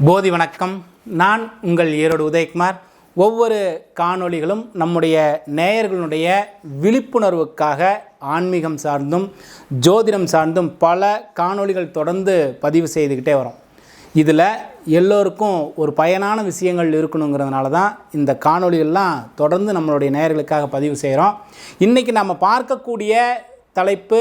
போதி வணக்கம். நான் உங்கள் ஈரோடு உதயகுமார். ஒவ்வொரு காணொளிகளும் நம்முடைய நேயர்களுடைய விழிப்புணர்வுக்காக ஆன்மீகம் சார்ந்தும் ஜோதிடம் சார்ந்தும் பல காணொளிகள் தொடர்ந்து பதிவு செய்துக்கிட்டே வரோம். இதில் எல்லோருக்கும் ஒரு பயனான விஷயங்கள் இருக்கணுங்கிறதுனால தான் இந்த காணொளிகள்லாம் தொடர்ந்து நம்மளுடைய நேயர்களுக்காக பதிவு செய்கிறோம் இன்றைக்கி நம்ம பார்க்கக்கூடிய தலைப்பு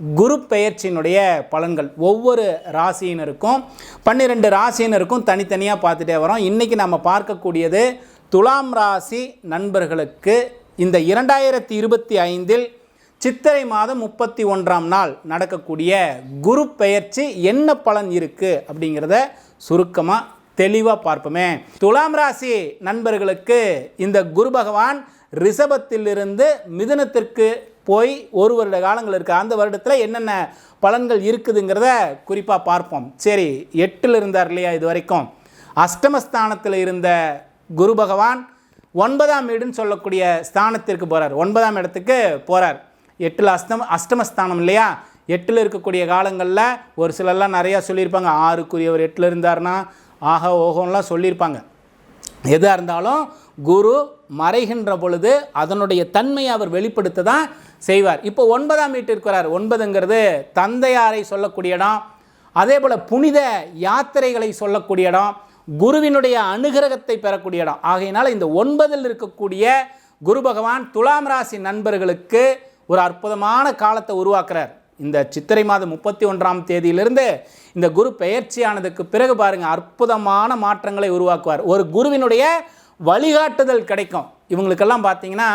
குரு பெயர்ச்சியினுடைய பலன்கள் ஒவ்வொரு ராசியினருக்கும் பன்னிரெண்டு ராசியினருக்கும் தனித்தனியாக பார்த்துட்டே வரோம். இன்றைக்கி நம்ம பார்க்கக்கூடியது துலாம் ராசி நண்பர்களுக்கு இந்த இரண்டாயிரத்தி இருபத்தி ஐந்தில் சித்திரை மாதம் முப்பத்தி ஒன்றாம் நாள் நடக்கக்கூடிய குரு பெயர்ச்சி என்ன பலன் இருக்குது அப்படிங்கிறத சுருக்கமாக தெளிவாக பார்ப்போமே. துலாம் ராசி நண்பர்களுக்கு இந்த குரு பகவான் ரிஷபத்திலிருந்து மிதுனத்திற்கு போய் ஒரு வருட காலங்கள் இருக்குது அந்த வருடத்தில் என்னென்ன பலன்கள் இருக்குதுங்கிறத குறிப்பாக பார்ப்போம். சரி எட்டில் இருந்தார் இல்லையா இது வரைக்கும்? அஷ்டமஸ்தானத்தில் இருந்த குரு பகவான் ஒன்பதாம் வீடுன்னு சொல்லக்கூடிய ஸ்தானத்திற்கு போகிறார் ஒன்பதாம் இடத்துக்கு போகிறார் எட்டில் அஷ்டம அஷ்டமஸ்தானம் இல்லையா? எட்டில் இருக்கக்கூடிய காலங்களில் ஒரு சிலர்லாம் நிறையா சொல்லியிருப்பாங்க. ஆறுக்குரியவர் எட்டில் இருந்தார்னா ஆஹா ஓஹோன்லாம் சொல்லியிருப்பாங்க. எதாக இருந்தாலும் குரு மறைகின்ற பொழுது அதனுடைய தன்மையை அவர் வெளிப்படுத்த தான் செய்வார். இப்போ ஒன்பதாம் வீட்டிற்கு வரார். ஒன்பதுங்கிறது தந்தையாரை சொல்லக்கூடிய இடம் அதே போல் புனித யாத்திரைகளை சொல்லக்கூடிய இடம் குருவினுடைய அனுகிரகத்தை பெறக்கூடிய இடம். ஆகையினால் இந்த ஒன்பதில் இருக்கக்கூடிய குரு பகவான் துலாம் ராசி நண்பர்களுக்கு ஒரு அற்புதமான காலத்தை உருவாக்குறார். இந்த சித்திரை மாதம் முப்பத்தி ஒன்றாம் தேதியிலிருந்து இந்த குரு பெயர்ச்சியானதுக்கு பிறகு பாருங்கள் அற்புதமான மாற்றங்களை உருவாக்குவார். ஒரு குருவினுடைய வழிகாட்டுதல் கிடைக்கும். இவங்களுக்கெல்லாம் பார்த்தீங்கன்னா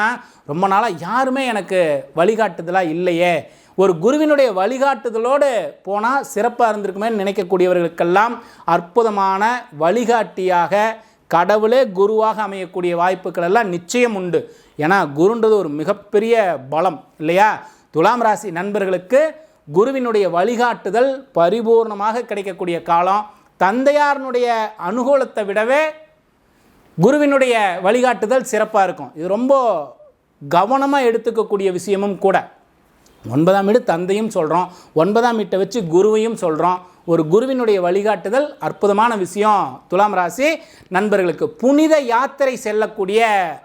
ரொம்ப நாளாக யாருமே எனக்கு வழிகாட்டுதலாக இல்லையே. ஒரு குருவினுடைய வழிகாட்டுதலோடு போனால் சிறப்பாக இருந்திருக்குமேன்னு நினைக்கக்கூடியவர்களுக்கெல்லாம் அற்புதமான வழிகாட்டியாக கடவுளே குருவாக அமையக்கூடிய வாய்ப்புகள் எல்லாம் நிச்சயம் உண்டு. ஏன்னா குருன்றது ஒரு மிகப்பெரிய பலம் இல்லையா? துலாம் ராசி நண்பர்களுக்கு குருவினுடைய வழிகாட்டுதல் பரிபூர்ணமாக கிடைக்கக்கூடிய காலம். தந்தையாரனுடைய அனுகூலத்தை விடவே குருவினுடைய வழிகாட்டுதல் சிறப்பாக இருக்கும். இது ரொம்ப கவனமாக எடுத்துக்கக்கூடிய விஷயமும் கூட. ஒன்பதாம் வீடு தந்தையும் சொல்கிறோம் ஒன்பதாம் வீட்டை வச்சு குருவையும் சொல்கிறோம் ஒரு குருவினுடைய வழிகாட்டுதல் அற்புதமான விஷயம். துலாம் ராசி நண்பர்களுக்கு புனித யாத்திரை செல்லக்கூடிய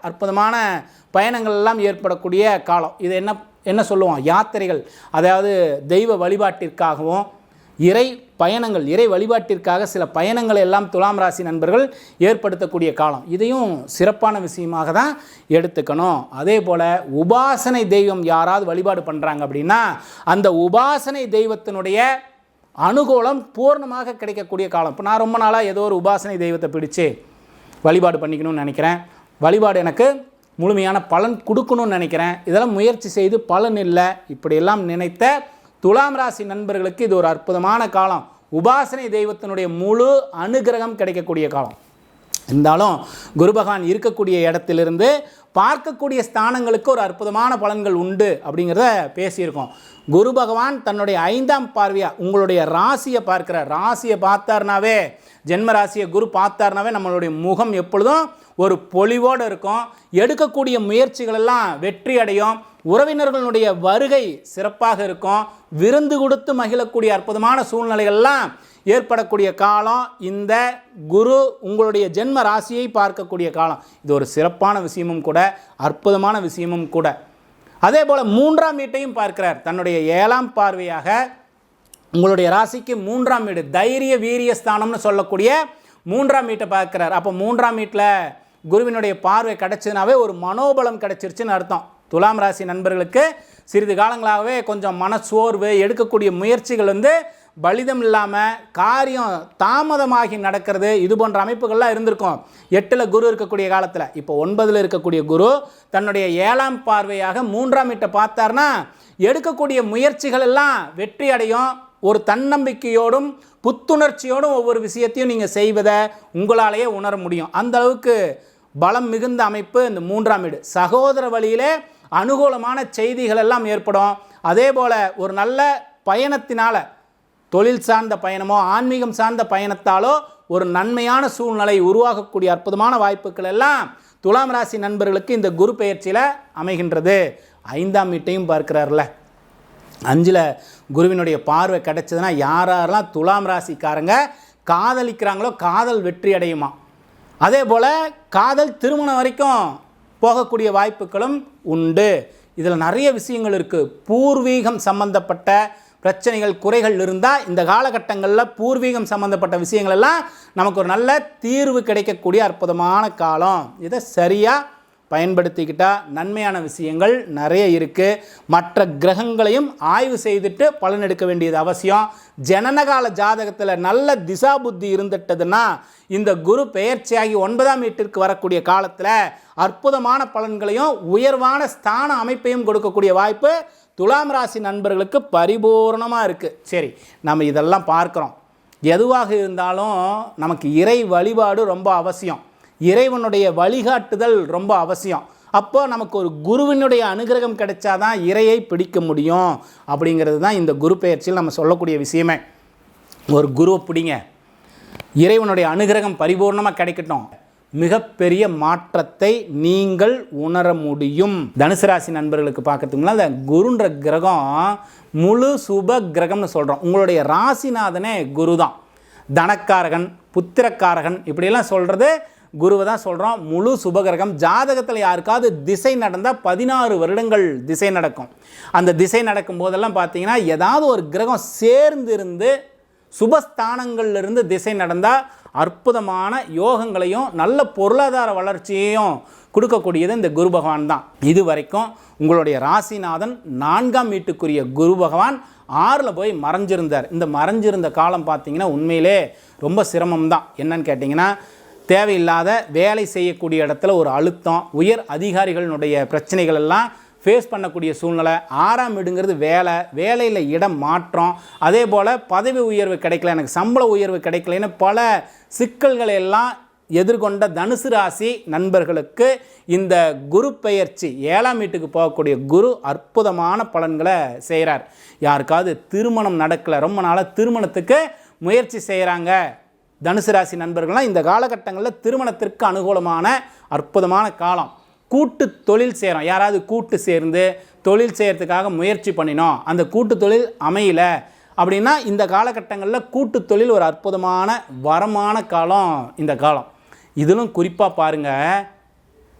அற்புதமான பயணங்கள் எல்லாம் ஏற்படக்கூடிய காலம். இது என்ன என்ன சொல்லுவோம்? யாத்திரைகள். அதாவது தெய்வ வழிபாட்டிற்காகவும் இறை பயணங்கள் இறை வழிபாட்டிற்காக சில பயணங்களை எல்லாம் துலாம் ராசி நண்பர்கள் ஏற்படுத்தக்கூடிய காலம். இதையும் சிறப்பான விஷயமாக தான் எடுத்துக்கணும். அதே போல் உபாசனை தெய்வம் யாராவது வழிபாடு பண்ணுறாங்க அப்படின்னா அந்த உபாசனை தெய்வத்தினுடைய அனுகூலம் பூர்ணமாக கிடைக்கக்கூடிய காலம். இப்போ நான் ரொம்ப நாளாக ஏதோ ஒரு உபாசனை தெய்வத்தை பிடிச்சு வழிபாடு பண்ணிக்கணும்னு நினைக்கிறேன். வழிபாடு எனக்கு முழுமையான பலன் கொடுக்கணும்னு நினைக்கிறேன். இதெல்லாம் முயற்சி செய்து பலன் இல்லை. இப்படியெல்லாம் நினைத்த துலாம் ராசி நண்பர்களுக்கு இது ஒரு அற்புதமான காலம். உபாசனை தெய்வத்தினுடைய முழு அனுகிரகம் கிடைக்கக்கூடிய காலம். இருந்தாலும் குரு பகவான் இருக்கக்கூடிய இடத்திலிருந்து பார்க்கக்கூடிய ஸ்தானங்களுக்கு ஒரு அற்புதமான பலன்கள் உண்டு அப்படிங்கிறத பேசியிருக்கோம். குரு பகவான் தன்னுடைய ஐந்தாம் பார்வையாக உங்களுடைய ராசியை பார்க்கிறார். ராசியை பார்த்தாருனாவே ஜென்ம ராசியை குரு பார்த்தாருனாவே நம்மளுடைய முகம் எப்பொழுதும் ஒரு பொலிவோடு இருக்கும். எடுக்கக்கூடிய முயற்சிகளெல்லாம் வெற்றி அடையும். உறவினர்களுடைய வருகை சிறப்பாக இருக்கும். விருந்து கொடுத்து மகிழக்கூடிய அற்புதமான சூழ்நிலைகள்லாம் ஏற்படக்கூடிய காலம். இந்த குரு உங்களுடைய ஜென்ம ராசியை பார்க்கக்கூடிய காலம். இது ஒரு சிறப்பான விஷயமும் கூட அற்புதமான விஷயமும் கூட. அதே போல் மூன்றாம் வீட்டையும் பார்க்கிறார். தன்னுடைய ஏழாம் பார்வையாக உங்களுடைய ராசிக்கு மூன்றாம் வீடு தைரிய வீரிய ஸ்தானம்னு சொல்லக்கூடிய மூன்றாம் வீட்டை பார்க்கிறார். அப்போ மூன்றாம் வீட்டில் குருவினுடைய பார்வை கிடைச்சதுனாவே ஒரு மனோபலம் கிடச்சிருச்சுன்னு அர்த்தம். துலாம் ராசி நண்பர்களுக்கு சிறிது காலங்களாகவே கொஞ்சம் மனச்சோர்வு எடுக்கக்கூடிய முயற்சிகள் வந்து பலிதம் இல்லாமல் காரியம் தாமதமாகி நடக்கிறது. இது போன்ற அமைப்புகள்லாம் இருந்திருக்கும். எட்டில் குரு இருக்கக்கூடிய காலத்தில். இப்போ ஒன்பதில் இருக்கக்கூடிய குரு தன்னுடைய ஏழாம் பார்வையாக மூன்றாம் வீட்டை பார்த்தார்னா எடுக்கக்கூடிய முயற்சிகள் எல்லாம் வெற்றி அடையும். ஒரு தன்னம்பிக்கையோடும் புத்துணர்ச்சியோடும் ஒவ்வொரு விஷயத்தையும் நீங்கள் செய்வதை உங்களாலேயே உணர முடியும். அந்த அளவுக்கு பலம் மிகுந்த அமைப்பு இந்த மூன்றாம் வீடு. சகோதர வழியிலே அனுகூலமான செய்திகள் எல்லாம் ஏற்படும். அதே போல் ஒரு நல்ல பயணத்தினால் தொழில் சார்ந்த பயணமோ ஆன்மீகம் சார்ந்த பயணத்தாலோ ஒரு நன்மையான சூழ்நிலை உருவாகக்கூடிய அற்புதமான வாய்ப்புகள் எல்லாம் துலாம் ராசி நண்பர்களுக்கு இந்த குரு பெயர்ச்சியில் அமைகின்றது. ஐந்தாம் வீட்டையும் பார்க்கிறார்ல. அஞ்சில் குருவினுடைய பார்வை கிடைச்சதுன்னா யார் யாரெல்லாம் துலாம் ராசிக்காரங்க காதலிக்கிறாங்களோ காதல் வெற்றி அடையுமா அதே போல் காதல் திருமணம் வரைக்கும் போகக்கூடிய வாய்ப்புகளும் உண்டு. இதில் நிறைய விஷயங்கள் இருக்குது பூர்வீகம் சம்பந்தப்பட்ட பிரச்சனைகள் குறைகள் இருந்தால் இந்த காலகட்டங்களில் பூர்வீகம் சம்மந்தப்பட்ட விஷயங்கள் எல்லாம் நமக்கு ஒரு நல்ல தீர்வு கிடைக்கக்கூடிய அற்புதமான காலம். இதை சரியாக பயன்படுத்திக்கிட்டால் நன்மையான விஷயங்கள் நிறைய இருக்குது மற்ற கிரகங்களையும் ஆய்வு செய்துட்டு பலன் எடுக்க வேண்டியது அவசியம். ஜனனகால ஜாதகத்தில் நல்ல திசா புத்தி இருந்துட்டதுன்னா இந்த குரு பெயர்ச்சியாகி ஒன்பதாம் வீட்டிற்கு வரக்கூடிய காலத்தில் அற்புதமான பலன்களையும் உயர்வான ஸ்தான அமைப்பையும் கொடுக்கக்கூடிய வாய்ப்பு துலாம் ராசி நண்பர்களுக்கு பரிபூர்ணமாக இருக்குது சரி நம்ம இதெல்லாம் பார்க்குறோம். எதுவாக இருந்தாலும் நமக்கு இறை வழிபாடு ரொம்ப அவசியம். இறைவனுடைய வழிகாட்டுதல் ரொம்ப அவசியம். அப்போ நமக்கு ஒரு குருவினுடைய அனுகிரகம் கிடைச்சாதான் இறையை பிடிக்க முடியும். அப்படிங்கிறது தான் இந்த குரு பெயர்ச்சியில் நம்ம சொல்லக்கூடிய விஷயமே. ஒரு குருவை பிடிங்க. இறைவனுடைய அனுகிரகம் பரிபூர்ணமாக கிடைக்கட்டும். மிகப்பெரிய மாற்றத்தை நீங்கள் உணர முடியும். தனுசு ராசி நண்பர்களுக்கு பார்க்கறதுங்களா அந்த குருன்ற கிரகம் முழு சுப கிரகம்னு சொல்கிறோம் உங்களுடைய ராசிநாதனே குரு தான் தனக்காரகன் புத்திரக்காரகன் இப்படியெல்லாம் சொல்கிறது குருவை தான் சொல்கிறோம் முழு சுபகிரகம். ஜாதகத்தில் யாருக்காவது திசை நடந்தால் பதினாறு வருடங்கள் திசை நடக்கும். அந்த திசை நடக்கும் போதெல்லாம் பார்த்தீங்கன்னா ஏதாவது ஒரு கிரகம் சேர்ந்து இருந்து சுபஸ்தானங்கள்லேருந்து திசை நடந்தால் அற்புதமான யோகங்களையும் நல்ல பொருளாதார வளர்ச்சியையும் கொடுக்கக்கூடியது இந்த குரு பகவான் தான். இது வரைக்கும் உங்களுடைய ராசிநாதன் நான்காம் வீட்டுக்குரிய குரு பகவான் ஆறில் போய் மறைஞ்சிருந்தார். இந்த மறைஞ்சிருந்த காலம் பார்த்தீங்கன்னா உண்மையிலே ரொம்ப சிரமம் தான் என்னன்னு கேட்டிங்கன்னா தேவையில்லாத வேலை செய்யக்கூடிய இடத்துல ஒரு அழுத்தம் உயர் அதிகாரிகளினுடைய பிரச்சனைகள் எல்லாம் ஃபேஸ் பண்ணக்கூடிய சூழ்நிலை ஆறாம் வீடுங்கிறது வேலை வேலையில் இடம் மாற்றம் அதே போல் பதவி உயர்வு கிடைக்கல எனக்கு சம்பள உயர்வு கிடைக்கலன்னு பல சிக்கல்களை எல்லாம் எதிர்கொண்ட தனுசு ராசி நண்பர்களுக்கு இந்த குரு பெயர்ச்சி ஏழாம் வீட்டுக்கு போகக்கூடிய குரு அற்புதமான பலன்களை செய்கிறார் யாருக்காவது திருமணம் நடக்கலை ரொம்ப நாளாக திருமணத்துக்கு முயற்சி செய்கிறாங்க தனுசு ராசி நண்பர்கள்லாம் இந்த காலகட்டங்களில் திருமணத்திற்கு அனுகூலமான அற்புதமான காலம். கூட்டு தொழில் செய்கிறோம் யாராவது கூட்டு சேர்ந்து தொழில் செய்கிறதுக்காக முயற்சி பண்ணினோம். அந்த கூட்டு தொழில் அமையல அப்படின்னா இந்த காலகட்டங்களில் கூட்டு தொழில் ஒரு அற்புதமான வரமான காலம் இந்த காலம். இதிலும் குறிப்பாக பாருங்கள்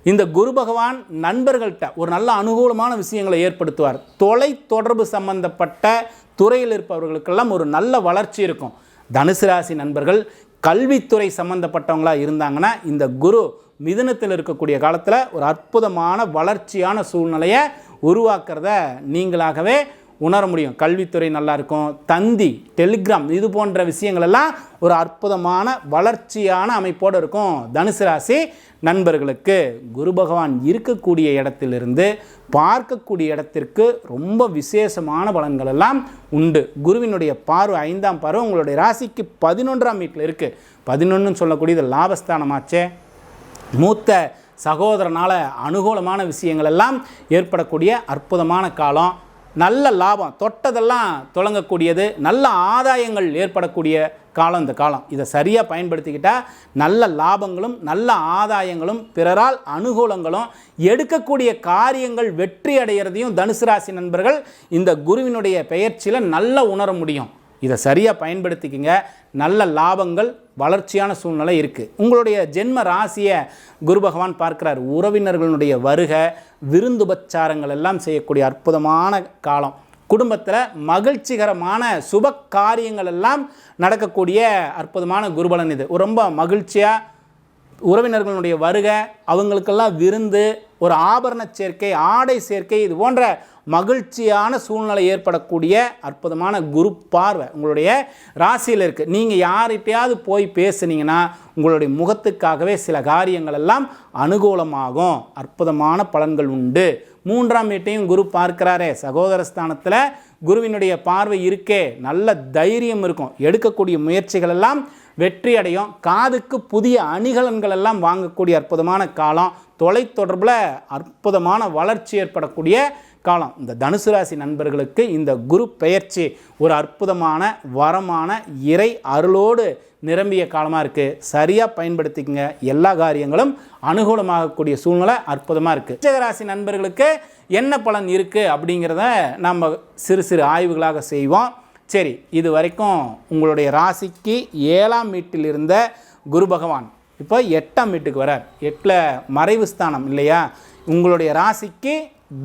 இந்த குரு பகவான் நண்பர்கள்ட்ட ஒரு நல்ல அனுகூலமான விஷயங்களை ஏற்படுத்துவார். தொலை தொடர்பு சம்பந்தப்பட்ட துறையில் இருப்பவர்களுக்கெல்லாம் ஒரு நல்ல வளர்ச்சி இருக்கும். தனுசு ராசி நண்பர்கள் கல்வித்துறை சம்மந்தப்பட்டவங்களா இருந்தாங்கன்னா இந்த குரு மிதனத்தில் இருக்கக்கூடிய காலத்தில் ஒரு அற்புதமான வளர்ச்சியான சூழ்நிலையை உருவாக்குறத நீங்களாகவே உணர முடியும். கல்வித்துறை நல்லாயிருக்கும் தந்தி டெலிகிராம் இது போன்ற விஷயங்கள் எல்லாம் ஒரு அற்புதமான வளர்ச்சியான அமைப்போடு இருக்கும். தனுசு ராசி நண்பர்களுக்கு குரு பகவான் இருக்கக்கூடிய இடத்திலிருந்து பார்க்கக்கூடிய இடத்திற்கு ரொம்ப விசேஷமான பலன்கள் எல்லாம் உண்டு. குருவினுடைய பார்வை ஐந்தாம் பார்வை உங்களுடைய ராசிக்கு பதினொன்றாம் வீட்டில் இருக்குது பதினொன்றுன்னு சொல்லக்கூடியது லாபஸ்தானமாச்சே. மூத்த சகோதரனால் அனுகூலமான விஷயங்கள் எல்லாம் ஏற்படக்கூடிய அற்புதமான காலம். நல்ல லாபம் தொட்டதெல்லாம் தொடங்கக்கூடியது நல்ல ஆதாயங்கள் ஏற்படக்கூடிய காலம் இந்த காலம். இதை சரியாக பயன்படுத்திக்கிட்டால் நல்ல லாபங்களும் நல்ல ஆதாயங்களும் பிறரால் அனுகூலங்களும் எடுக்கக்கூடிய காரியங்கள் வெற்றி அடைகிறதையும் தனுசு ராசி நண்பர்கள் இந்த குருவினுடைய பெயர்ச்சியில் நல்ல உணர முடியும். இதை சரியாக பயன்படுத்திக்கிங்க. நல்ல லாபங்கள் வளர்ச்சியான சூழ்நிலை இருக்குது உங்களுடைய ஜென்ம ராசியை குரு பகவான் பார்க்கிறார். உறவினர்களுடைய வருகை விருந்துபச்சாரங்கள் எல்லாம் செய்யக்கூடிய அற்புதமான காலம். குடும்பத்தில் மகிழ்ச்சிகரமான சுப காரியங்கள் எல்லாம் நடக்கக்கூடிய அற்புதமான குருபலன் இது. ரொம்ப மகிழ்ச்சியாக உறவினர்களுடைய வருகை அவங்களுக்கெல்லாம் விருந்து ஒரு ஆபரண சேர்க்கை ஆடை சேர்க்கை இது போன்ற மகிழ்ச்சியான சூழ்நிலை ஏற்படக்கூடிய அற்புதமான குரு பார்வை உங்களுடைய ராசியில் இருக்குது நீங்கள் யார்கிட்டையாவது போய் பேசுனீங்கன்னா உங்களுடைய முகத்துக்காகவே சில காரியங்கள் எல்லாம் அனுகூலமாகும். அற்புதமான பலன்கள் உண்டு. மூன்றாம் வீட்டையும் குரு பார்க்கிறாரே. சகோதரஸ்தானத்தில் குருவினுடைய பார்வை இருக்கே. நல்ல தைரியம் இருக்கும். எடுக்கக்கூடிய முயற்சிகள் எல்லாம் வெற்றி அடையும் காதுக்கு புதிய அணிகலன்கள் எல்லாம் வாங்கக்கூடிய அற்புதமான காலம். தொலைத்தொடர்பில் அற்புதமான வளர்ச்சி ஏற்படக்கூடிய காலம். இந்த தனுசு ராசி நண்பர்களுக்கு இந்த குரு பெயர்ச்சி ஒரு அற்புதமான வரமான இறை அருளோடு நிரம்பிய காலமாக இருக்குது சரியாக பயன்படுத்திக்கங்க. எல்லா காரியங்களும் அனுகூலமாகக்கூடிய சூழ்நிலை அற்புதமாக இருக்குது ராசி நண்பர்களுக்கு என்ன பலன் இருக்குது அப்படிங்கிறத நம்ம சிறு சிறு ஆய்வுகளாக செய்வோம். சரி இது வரைக்கும் உங்களுடைய ராசிக்கு ஏழாம் வீட்டில் இருந்த குரு பகவான் இப்போ எட்டாம் வீட்டுக்கு வரார். எட்டில் மறைவு ஸ்தானம் இல்லையா? உங்களுடைய ராசிக்கு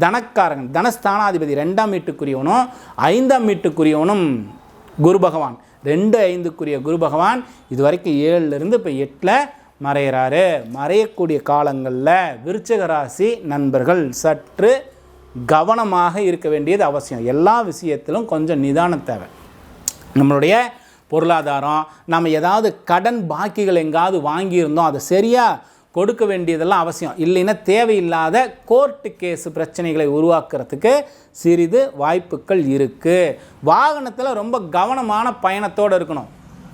தனக்காரகன் தனஸ்தானாதிபதி ரெண்டாம் வீட்டுக்குரியவனும் ஐந்தாம் வீட்டுக்குரியவனும் குரு பகவான். ரெண்டு ஐந்துக்குரிய குரு பகவான் இது வரைக்கும் ஏழுலேருந்து இப்போ எட்டில் மறையிறாரு. மறையக்கூடிய காலங்களில் விருச்சக ராசி நண்பர்கள் சற்று கவனமாக இருக்க வேண்டியது அவசியம். எல்லா விஷயத்திலும் கொஞ்சம் நிதானம் தேவை. நம்மளுடைய பொருளாதாரம் நம்ம ஏதாவது கடன் பாக்கிகள் எங்காவது வாங்கியிருந்தோம் அதை சரியாக கொடுக்க வேண்டியதெல்லாம் அவசியம். இல்லைன்னா தேவையில்லாத கோர்ட்டு கேஸ் பிரச்சனைகளை உருவாக்குறதுக்கு சிறிது வாய்ப்புகள் இருக்குது வாகனத்தில் ரொம்ப கவனமான பயணத்தோடு இருக்கணும்.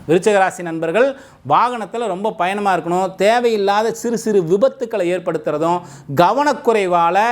விருச்சகராசி நண்பர்கள் வாகனத்தில் ரொம்ப பயணமாக இருக்கணும். தேவையில்லாத சிறு சிறு விபத்துக்களை ஏற்படுத்துகிறதும் கவனக்குறைவால்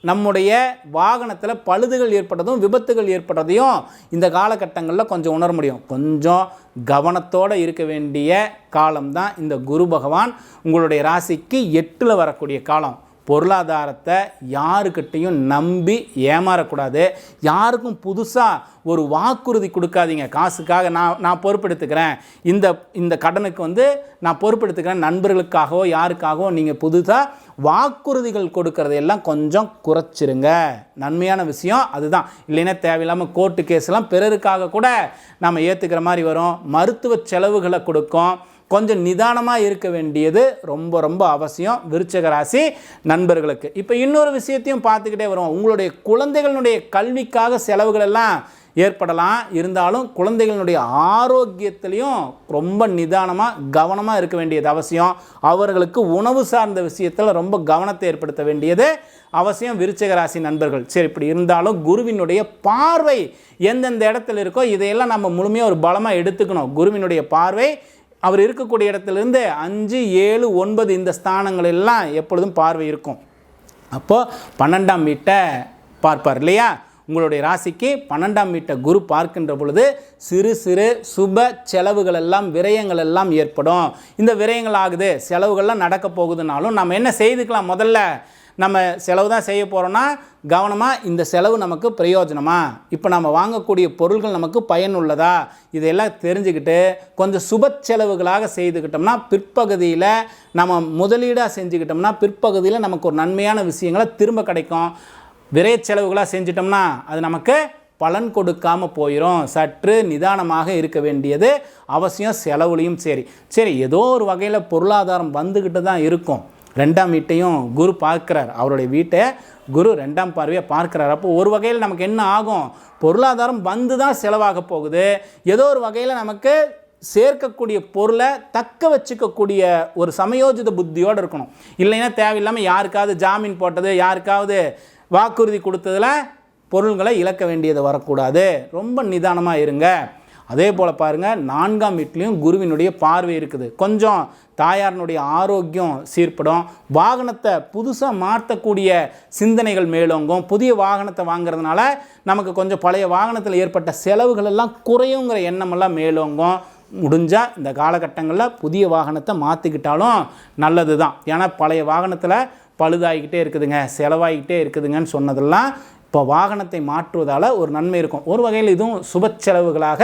நம்முடைய வாகனத்தில் பழுதுகள் ஏற்பட்டதும் விபத்துகள் ஏற்பட்டதையும் இந்த காலகட்டங்களில் கொஞ்சம் உணர முடியும். கொஞ்சம் கவனத்தோடு இருக்க வேண்டிய காலம்தான் இந்த குரு பகவான். உங்களுடைய ராசிக்கு எட்டில் வரக்கூடிய காலம். பொருளாதாரத்தை யாருக்கிட்டையும் நம்பி ஏமாறக்கூடாது. யாருக்கும் புதுசாக ஒரு வாக்குறுதி கொடுக்காதீங்க. காசுக்காக நான் நான் பொறுப்பெடுத்துக்கிறேன். இந்த இந்த கடனுக்கு வந்து நான் பொறுப்பெடுத்துக்கிறேன். நண்பர்களுக்காகவோ யாருக்காகவோ நீங்கள் புதுசாக வாக்குறுதிகள் கொடுக்கறதையெல்லாம் கொஞ்சம் குறைச்சிருங்க. நன்மையான விஷயம் அதுதான். இல்லைன்னா தேவையில்லாமல் கோர்ட்டு கேஸ்லாம் பிறருக்காக கூட நம்ம ஏற்றுக்கிற மாதிரி வரும். மருத்துவ செலவுகளை கொடுக்கும். கொஞ்சம் நிதானமாக இருக்க வேண்டியது ரொம்ப ரொம்ப அவசியம் விருச்சக ராசி நண்பர்களுக்கு. இப்போ இன்னொரு விஷயத்தையும் பார்த்துக்கிட்டே வரும் உங்களுடைய குழந்தைகளுடைய கல்விக்காக செலவுகள் எல்லாம் ஏற்படலாம். இருந்தாலும் குழந்தைகளுடைய ஆரோக்கியத்திலையும் ரொம்ப நிதானமாக கவனமாக இருக்க வேண்டியது அவசியம். அவர்களுக்கு உணவு சார்ந்த விஷயத்தில் ரொம்ப கவனத்தை ஏற்படுத்த வேண்டியது அவசியம் விருச்சக ராசி நண்பர்கள். சரி இப்படி இருந்தாலும் குருவினுடைய பார்வை எந்தெந்த இடத்துல இருக்கோ இதையெல்லாம் நம்ம முழுமையாக ஒரு பலமாக எடுத்துக்கணும். குருவினுடைய பார்வை அவர் இருக்கக்கூடிய இடத்துலேருந்து அஞ்சு ஏழு ஒன்பது இந்த ஸ்தானங்களெல்லாம் எப்பொழுதும் பார்வை இருக்கும். அப்போது பன்னெண்டாம் வீட்டை பார்ப்பார் இல்லையா? உங்களுடைய ராசிக்கு பன்னெண்டாம் வீட்டை குரு பார்க்கின்ற பொழுது சிறு சிறு சுப செலவுகள் எல்லாம் விரயங்கள் எல்லாம் ஏற்படும். இந்த விரயங்கள் ஆகுது செலவுகள்லாம் நடக்க போகுதுனாலும் நம்ம என்ன செய்துக்கலாம் முதல்ல? நம்ம செலவு தான் செய்ய போகிறோன்னா கவனமாக இந்த செலவு நமக்கு பிரயோஜனமா? இப்போ நம்ம வாங்கக்கூடிய பொருள்கள் நமக்கு பயனுள்ளதா? இதையெல்லாம் தெரிஞ்சுக்கிட்டு கொஞ்சம் சுப செலவுகளாக செய்துக்கிட்டோம்னா பிற்பகுதியில் நம்ம முதலீடாக செஞ்சுக்கிட்டோம்னா பிற்பகுதியில் நமக்கு ஒரு நன்மையான விஷயங்களை திரும்ப கிடைக்கும். விரைய செலவுகளாக செஞ்சிட்டோம்னா அது நமக்கு பலன் கொடுக்காமல் போயிடும் சற்று நிதானமாக இருக்க வேண்டியது அவசியம் செலவுலையும் சரி. சரி ஏதோ ஒரு வகையில் பொருளாதாரம் வந்துக்கிட்டு தான் இருக்கும். ரெண்டாம் வீட்டையும் குரு பார்க்குறார். அவருடைய வீட்டை குரு ரெண்டாம் பார்வையை பார்க்குறார். அப்போ ஒரு வகையில் நமக்கு என்ன ஆகும்? பொருளாதாரம் வந்து தான் செலவாக போகுது. ஏதோ ஒரு வகையில் நமக்கு சேர்க்கக்கூடிய பொருளை தக்க வச்சுக்கக்கூடிய ஒரு சமயோஜித புத்தியோடு இருக்கணும். இல்லைன்னா தேவையில்லாமல் யாருக்காவது ஜாமீன் போட்டது யாருக்காவது வாக்குறுதி கொடுத்ததில் பொருள்களை இழக்க வேண்டியது வரக்கூடாது. ரொம்ப நிதானமாக இருங்க. அதே போல் பாருங்கள் நான்காம் வீட்லேயும் குருவினுடைய பார்வை இருக்குது. கொஞ்சம் தாயாரினுடைய ஆரோக்கியம் சீர்படும். வாகனத்தை புதுசாக மாற்றக்கூடிய சிந்தனைகள் மேலோங்கும். புதிய வாகனத்தை வாங்குறதுனால நமக்கு கொஞ்சம் பழைய வாகனத்தில் ஏற்பட்ட செலவுகள் எல்லாம் குறையுங்கிற எண்ணமெல்லாம் மேலோங்கும். முடிஞ்சால் இந்த காலகட்டங்களில் புதிய வாகனத்தை மாற்றிக்கிட்டாலும் நல்லது தான் ஏன்னா பழைய வாகனத்தில் பழுதாகிக்கிட்டே இருக்குதுங்க செலவாகிக்கிட்டே இருக்குதுங்கன்னு சொன்னதெல்லாம் இப்போ வாகனத்தை மாற்றுவதால் ஒரு நன்மை இருக்கும். ஒரு வகையில் இதுவும் சுப செலவுகளாக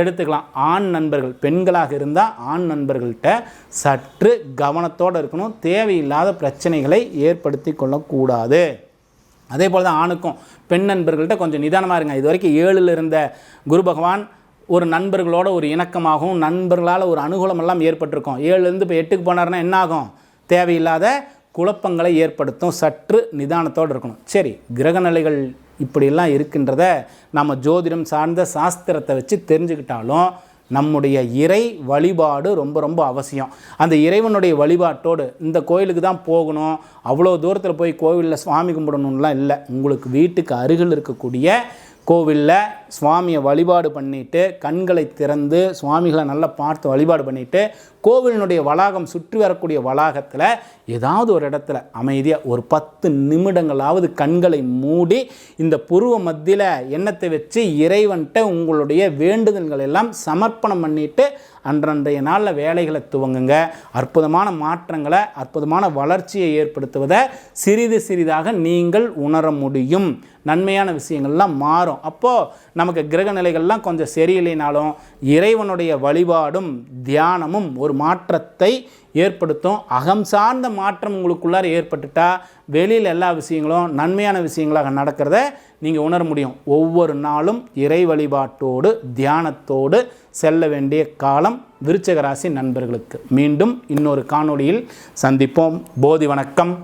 எடுத்துக்கலாம். ஆண் நண்பர்கள் பெண்களாக இருந்தால் ஆண் நண்பர்கள்ட்ட சற்று கவனத்தோடு இருக்கணும். தேவையில்லாத பிரச்சனைகளை ஏற்படுத்தி கொள்ளக்கூடாது. அதே போல் தான் ஆணுக்கும் பெண் நண்பர்கள்ட்ட கொஞ்சம் நிதானமாக இருங்க. இது வரைக்கும் ஏழில் இருந்த குரு பகவான் ஒரு நண்பர்களோட ஒரு இணக்கமாகவும் நண்பர்களால் ஒரு அனுகூலம் எல்லாம் ஏற்பட்டிருக்கும் ஏழுலேருந்து இப்போ எட்டுக்கு போனார்னா என்ன ஆகும்? தேவையில்லாத குழப்பங்களை ஏற்படுத்தும் சற்று நிதானத்தோடு இருக்கணும். சரி கிரகநிலைகள் இப்படியெல்லாம் இருக்கின்றத நம்ம ஜோதிடம் சார்ந்த சாஸ்திரத்தை வச்சு தெரிஞ்சுக்கிட்டாலும் நம்முடைய இறை வழிபாடு ரொம்ப ரொம்ப அவசியம். அந்த இறைவனுடைய வழிபாட்டோடு இந்த கோயிலுக்கு தான் போகணும் அவ்வளோ தூரத்தில் போய் கோவிலில் சுவாமி கும்பிடணும்லாம் இல்லை. உங்களுக்கு வீட்டுக்கு அருகில் இருக்கக்கூடிய கோவிலில் சுவாமியை வழிபாடு பண்ணிட்டு கண்களை திறந்து சுவாமிகளை நல்லா பார்த்து வழிபாடு பண்ணிவிட்டு கோவிலினுடைய வளாகம் சுற்றி வரக்கூடிய வளாகத்தில் ஏதாவது ஒரு இடத்துல அமைதியாக ஒரு பத்து நிமிடங்களாவது கண்களை மூடி இந்த புருவ மத்தியில் எண்ணத்தை வச்சு இறைவன்கிட்ட உங்களுடைய வேண்டுதல்கள் எல்லாம் சமர்ப்பணம் பண்ணிவிட்டு அன்றன்றைய நாளில் வேலைகளை துவங்குங்க. அற்புதமான மாற்றங்களை அற்புதமான வளர்ச்சியை ஏற்படுத்துவதை சிறிது சிறிதாக நீங்கள் உணர முடியும். நன்மையான விஷயங்கள்லாம் மாறும். அப்போது நமக்கு கிரக நிலைகள்லாம் கொஞ்சம் சரியில்லைனாலும் இறைவனுடைய வழிபாடும் தியானமும் ஒரு மாற்றத்தை ஏற்படுத்தும். அகம் சார்ந்த மாற்றம் உங்களுக்குள்ளார ஏற்பட்டுட்டா வெளியில் எல்லா விஷயங்களும் நன்மையான விஷயங்களாக நடக்கிறத நீங்கள் உணர முடியும். ஒவ்வொரு நாளும் இறை வழிபாட்டோடு தியானத்தோடு செல்ல வேண்டிய காலம் விருச்சகராசி நண்பர்களுக்கு. மீண்டும் இன்னொரு காணொளியில் சந்திப்போம். போதி வணக்கம்.